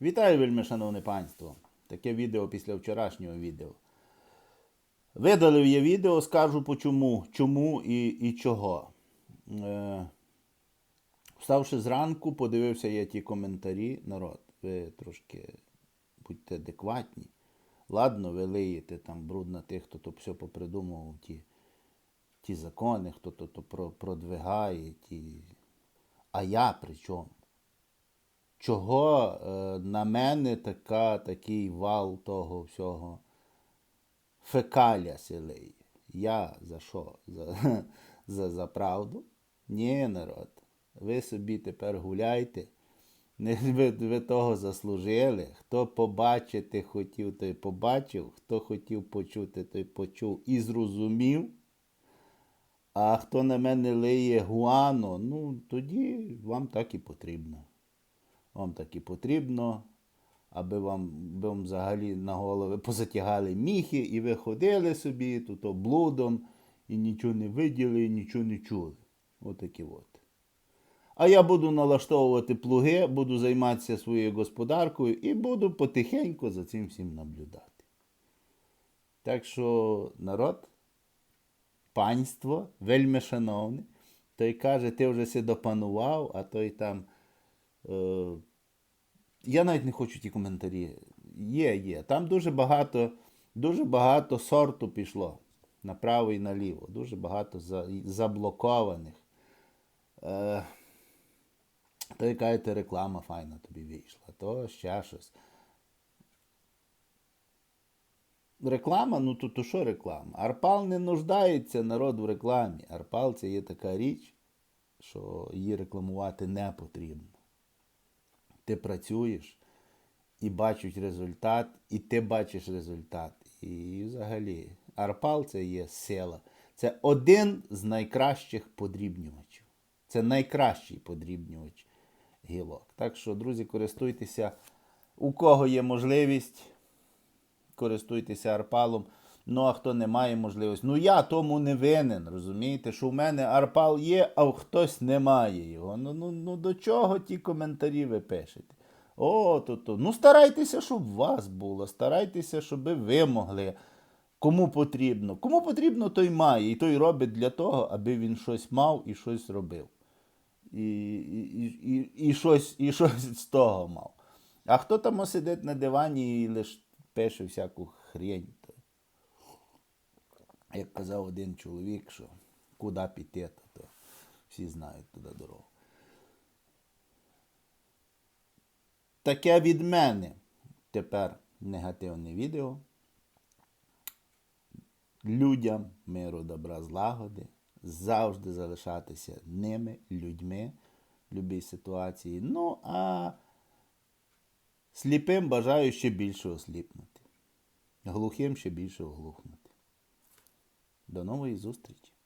Вітаю, вельми шановне панство. Таке відео після вчорашнього відео. Видалив я відео, скажу по чому, чому і, і чого. Е, вставши зранку, подивився я ті коментарі. Народ, ви трошки будьте адекватні. Ладно, ви лиєте там бруд на тих, хто то все попридумував, ті, ті закони, хто то, то про- продвигає, ті. А я при чому? Чого е, на мене така, такий вал того всього фекаля селеє? Я за що? За, за, за правду? Ні, народ. Ви собі тепер гуляйте. Не, ви, ви того заслужили. Хто побачити хотів, той побачив, хто хотів почути, той почув і зрозумів. А хто на мене лиє гуано, ну тоді вам так і потрібно. Вам так і потрібно, аби вам, вам взагалі на голови позатягали міхи, і ви ходили собі тут блудом, і нічого не виділи, і нічого не чули. Отакі от. А я буду налаштовувати плуги, буду займатися своєю господаркою і буду потихеньку за цим всім наблюдати. Так що, народ, панство, вельми шановне, той каже, ти вже си допанував, а той там. Е, я навіть не хочу ті коментарі. Є, є. Там дуже багато, дуже багато сорту пішло направо і наліво. Дуже багато за, заблокованих. Е, то яка ти реклама файна тобі вийшла, то ще щось. Реклама, ну то, то що реклама? Арпал не нуждається народ в рекламі. Арпал це є така річ, що її рекламувати не потрібно. Ти працюєш і бачиш результат, і ти бачиш результат. І взагалі, Арпал це є сила. Це один з найкращих подрібнювачів. Це найкращий подрібнювач гілок. Так що, друзі, користуйтеся, у кого є можливість, користуйтеся арпалом. Ну, а хто не має можливості. Ну я тому не винен, розумієте, що в мене арпал є, а хтось не має його. Ну, ну, ну до чого ті коментарі ви пишете? О, то, то. Ну старайтеся, щоб у вас було. Старайтеся, щоб ви могли. Кому потрібно. Кому потрібно, той має. І той робить для того, аби він щось мав і щось робив. І, і, і, і, щось, і щось з того мав. А хто там сидить на дивані і лише пише всяку хрень. Як казав один чоловік, що куди піти, то, то всі знають туди дорогу. Таке від мене тепер негативне відео. Людям миру, добра, злагоди, завжди залишатися ними, людьми в будь-якій ситуації. Ну, а сліпим бажаю ще більше осліпнути. Глухим ще більше оглухнути. До нової зустрічі!